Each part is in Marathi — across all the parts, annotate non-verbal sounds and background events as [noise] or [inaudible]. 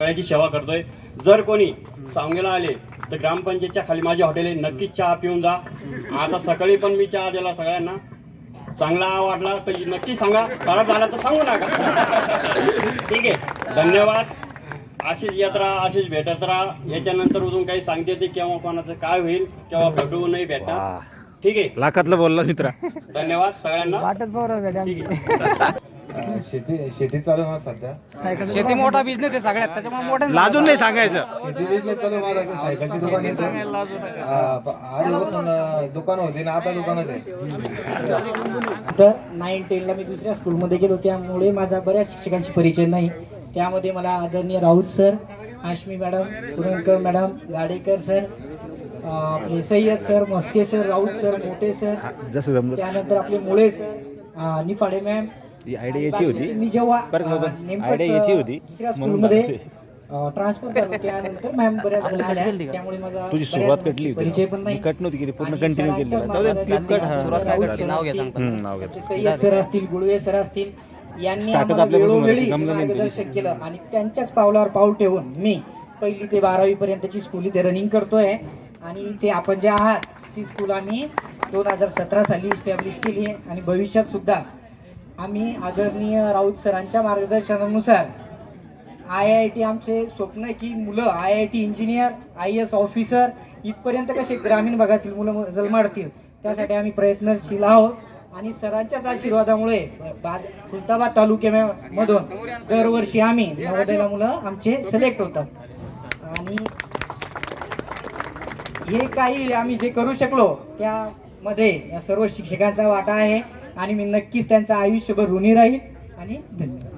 सगळ्याची सेवा करतोय. जर कोणी सांगेला आले तर ग्रामपंचायतच्या खाली माझे हॉटेल आहे नक्कीच चहा पिऊन जा. आता सकाळी पण मी चहा दिला सगळ्यांना. चांगला वाटला तर नक्की सांगा. खराब झाला तर सांगू नका. ठीक आहे. धन्यवाद. अशीच यात्रा अशीच भेटत राहा. याच्यानंतर अजून काही सांगते ते केव्हा कोणाचं काय होईल केव्हा भेटू नाही भेटा वा. ठीक आहे. लाखातलं बोलला मित्रा. धन्यवाद सगळ्यांना. वाटच बरोबर ठीक आहे. शेती शेती चालू आहे माझं सध्या. शेती मोठा बिझनेस आहे सगळ्यात त्याच्यामुळे मोठ्या लाजून नाही सांगायचं. शेती बिझनेस चालू आहे माझं. सायकलची दुकान येतं आधीपासून दुकान होती ना आता दुकानच आहे. तर नाईन टेनला मी दुसऱ्या स्कूलमध्ये गेलो त्यामुळे माझा बऱ्याच शिक्षकांशी परिचय नाही. त्यामध्ये मला आदरणीय Raut sir Ashmi madam Kurankar madam Gadekar sir अं, आपले Sayyad sir Maske sir Raut sir Mothe sir जसं जमलं त्यानंतर आपले मुळे सर अं, निफाडे मॅम ही आयडिया याची होती. मी जेव्हा आयडिया याची होती. दुसऱ्या म्हणून स्कूलमध्ये ट्रान्सफर झालो त्यानंतर मॅम [laughs] बऱ्याच जण आल्या त्यामुळे माझा तुझी सुरुवात कटली होती. परिचय. पण नाही. मी कट नव्हती केली पूर्ण कंटिन्यू केली. cut, हा. सुरुवात राऊत सर नाव घ्या, असतील, सांगतो. हम्म, नाव घ्या. आमचे सय्यद सर असतील गुळवे सर असतील यांनी वेळोवेळी मार्गदर्शन केलं आणि त्यांच्याच पावलावर पाऊल ठेवून मी पहिली ते बारावी पर्यंतची स्कूल इथे रनिंग करतोय. आणि इथे आपण जे आहात ती स्कूल आम्ही दोन हजार सतरा साली इस्टॅब्लिश केली आहे. आणि भविष्यात सुद्धा आम्ही आदरणीय राऊत सरांच्या मार्गदर्शनानुसार आय आय टी आमचे स्वप्न आहे की मुलं I I T engineer I S officer इथपर्यंत कसे ग्रामीण भागातील मुलं जन्माडतील त्यासाठी आम्ही प्रयत्नशील आहोत. आणि सरांच्याच आशीर्वादामुळे बाज खुलताबाद तालुक्यामधून दरवर्षी आम्ही नवोदयला मुलं आमचे सिलेक्ट होतात. आणि हे काही आम्ही जे करू शकलो त्यामध्ये या सर्व शिक्षकांचा वाटा आहे. आणि मी नक्कीच त्यांचा आयुष्यभर ऋणी राहील आणि धन्यवाद.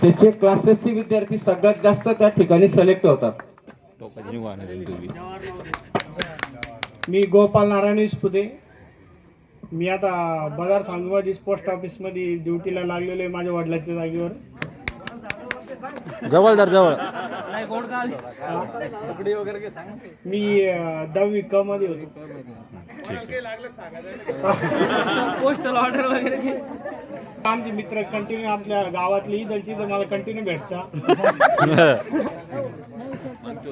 त्याचे क्लासेसचे विद्यार्थी सगळ्यात जास्त त्या ठिकाणी सिलेक्ट होतात. मी गोपाल नारायण विस्पुते मी आता बदार सांगवाजी पोस्ट ऑफिसमध्ये ड्युटीला लागलेलो आहे माझ्या वडिलांच्या जागेवर. जवळ जर जवळ. मी दहावी क मध्ये होतो. पोस्टल ऑर्डर वगैरे आमचे मित्र कंटिन्यू आपल्या गावातली इथलची तर मला कंटिन्यू भेटता.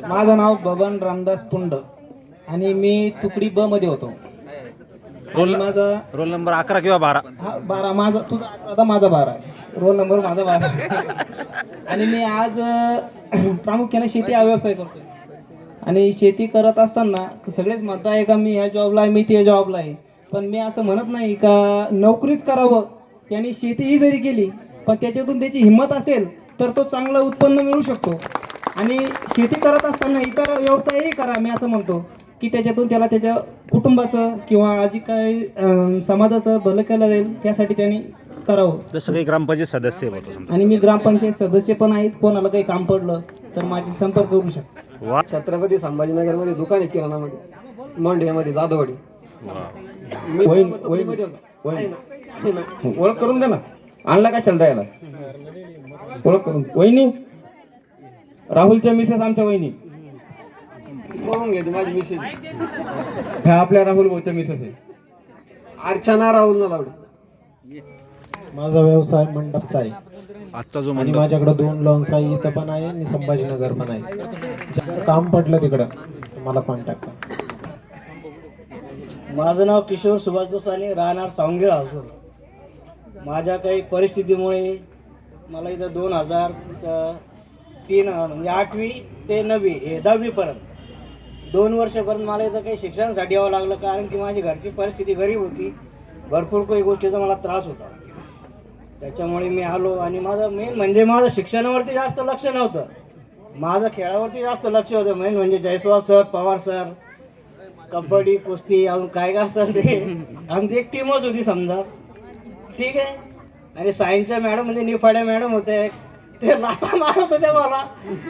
माझं नाव बबन रामदास पुंड आणि मी तुकडी ब मध्ये होतो. आणि माझा रोल नंबर अकरा किंवा बारा? हा बारा. माझा तुझा आता माझा बारा आहे. रोल नंबर माझा बारा आणि मी आज प्रामुख्याने शेती हा व्यवसाय करतोय. आणि शेती करत असताना सगळेच म्हणत आहे का मी ह्या जॉबला आहे मी त्या जॉबला आहे. पण मी असं म्हणत नाही का नोकरीच करावं. त्याने शेतीही जरी केली पण त्याच्यातून त्याची हिंमत असेल तर तो चांगलं उत्पन्न मिळू शकतो. आणि शेती करत असताना इतर व्यवसायही करा मी असं म्हणतो. की त्याच्यातून त्याला त्याच्या कुटुंबाचं किंवा आजी काही समाजाचं भलं केलं जाईल त्यासाठी त्यांनी करावं. जसं काही ग्रामपंचायत सदस्य आहे होतो समजा. आणि मी ग्रामपंचायत सदस्य पण आहेत कोणाला काही काम पडलं तर माझी संपर्क करू शकतो. वा. छत्रपती संभाजीनगरमध्ये दुकान आहे किराणामध्ये मंडयामध्ये जाधववाडी मी होईल, तुकडीमध्ये होतो. आहे ना? आहे ना? ओळख करून दे ना. आणला कशाला द्यायला ओळख करून. वहिनी राहुलच्या मिसेस आमच्या वहिनी. बघून घेते माझी मिसेस ह्या आपल्या राहुल भाऊच्या मिसेस आहे. अर्चना राहुल लावडे. माझा व्यवसाय मंडपचा आहे. आजचा जो आणि मंडप माझ्याकडे दोन लॉन्स आहे इथं पण आहे आणि संभाजीनगर पण आहे. जर काम पडलं तिकडं तर मला कॉन्टॅक्ट करा. माझं नाव किशोर सुभाष दोसाने राहणार सावंगीळ हसूर माझ्या काही परिस्थितीमुळे मला इथं दोन हजार तीन म्हणजे आठवी ते नववी हे दहावीपर्यंत दोन वर्षापर्यंत मला इथं काही शिक्षणासाठी यावं लागलं कारण की माझी घरची परिस्थिती गरीब होती. भरपूर काही गोष्टीचा मला त्रास होता. त्याच्यामुळे मी आलो आणि माझं मेन म्हणजे माझं शिक्षणावरती जास्त लक्ष नव्हतं. माझं खेळावरती जास्त लक्ष होतं. मेन म्हणजे जयस्वाल सर पवार सर कबड्डी कुस्ती अजून काय काय असतं ते. आमची एक टीमच होती समजा. ठीक आहे. आणि सायन्सच्या मॅडम म्हणजे निफाड्या मॅडम होते. ते लाथा मारत होते मला.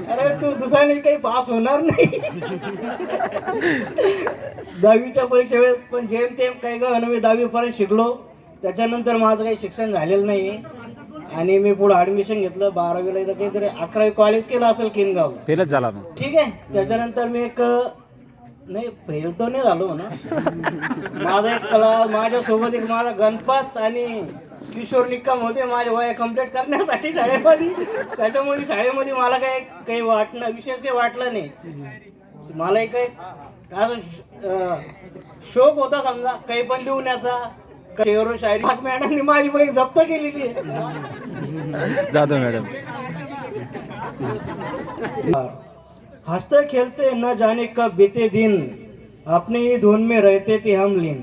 अरे तू दुसऱ्याने काही पास होणार नाही. [laughs] दहावीच्या परीक्षेवेळेस पण जेम तेम काही का मी दहावीपर्यंत शिकलो. त्याच्यानंतर माझं काही शिक्षण झालेलं नाही आणि मी पुढे ॲडमिशन घेतलं बारावीला इथं काहीतरी अकरावी कॉलेज केलं असेल किनगाव फेलच झाला मग. ठीक आहे. त्याच्यानंतर मी एक नाही फेल तर नाही झालो ना. माझा एक कला माझ्यासोबत एक माझा गणपत आणि किशोर निक्कम होते माझे वय कंप्लीट करण्यासाठी शाळेमध्ये. त्याच्यामुळे शाळेमध्ये मला काही काही वाटणं विशेष काही वाटलं नाही. मलाही काही असं श- अं, शौक होता समजा काही पण लिहण्याचा शेरो शायरी मॅडमनी माझी वही जप्त केलेली आहे. जाधव मॅडम. हंसते खेलते न जाने कब बीते दिन अपने ही धुन में रहते थे हम लीन।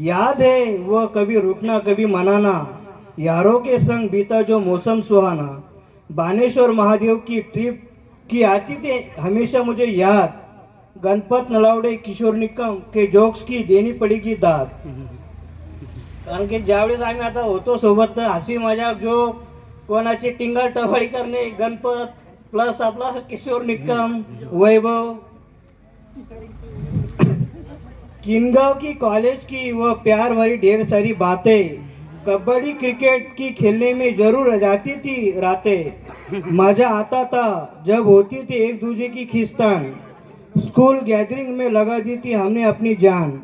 याद है वो कभी रुकना कभी मनाना यारों के संग बीता जो मौसम सुहाना। बानेश्वर महादेव की ट्रिप की आती थी हमेशा मुझे याद। गणपत नलावडे किशोर निकम के जोक्स की देनी पडेगी दाद। कारण की ज्यावेळेस आम्ही आता होतो सोबत तर हसी मजाक जो कोणाची टिंगल टवाळी करणे गणपत प्लस आपला किशोर निकम वैभव. किनगाव की कॉलेज की व प्यार भरी ढेर सारी बातें। कबड्डी क्रिकेट की खेलने में जरूर जाती थी रातें। मजा आता था जब होती थी एक दूसरे की खिस्तान स्कूल गैदरिंग में लगा दी थी हमने अपनी जान।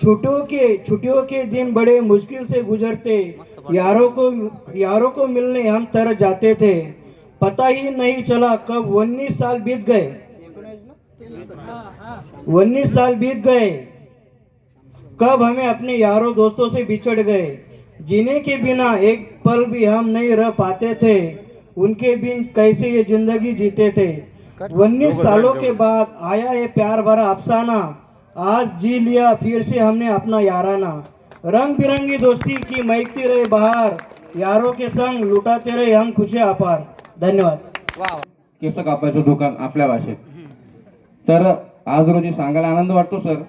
छुट्टियों के छुट्टियों के दिन बड़े मुश्किल से गुजरते। यारों को यारों को मिलने हम तरह जाते थे। पता ही नहीं चला कब उन्नीस साल बीत गए। उन्नीस साल बीत गए। कब हमें अपने यारों दोस्तों से बिछड़ गए। जीने के बिना एक पल भी हम नहीं रह पाते थे। उनके बिन कैसे ये ज़िंदगी जीते थे। उन्नीस सालों के बाद आया ये प्यार भरा अफसाना। आज जी लिया फिर से हमने अपना याराना। रंग बिरंगी दोस्ती की महकती रहे बाहर। यारों के संग लुटाते रहे हम खुशी अपार धन्यवाद। केस कापायचं दुकान आपल्या भाषेत. तर आज रोजी सांगायला आनंद वाटतो सर.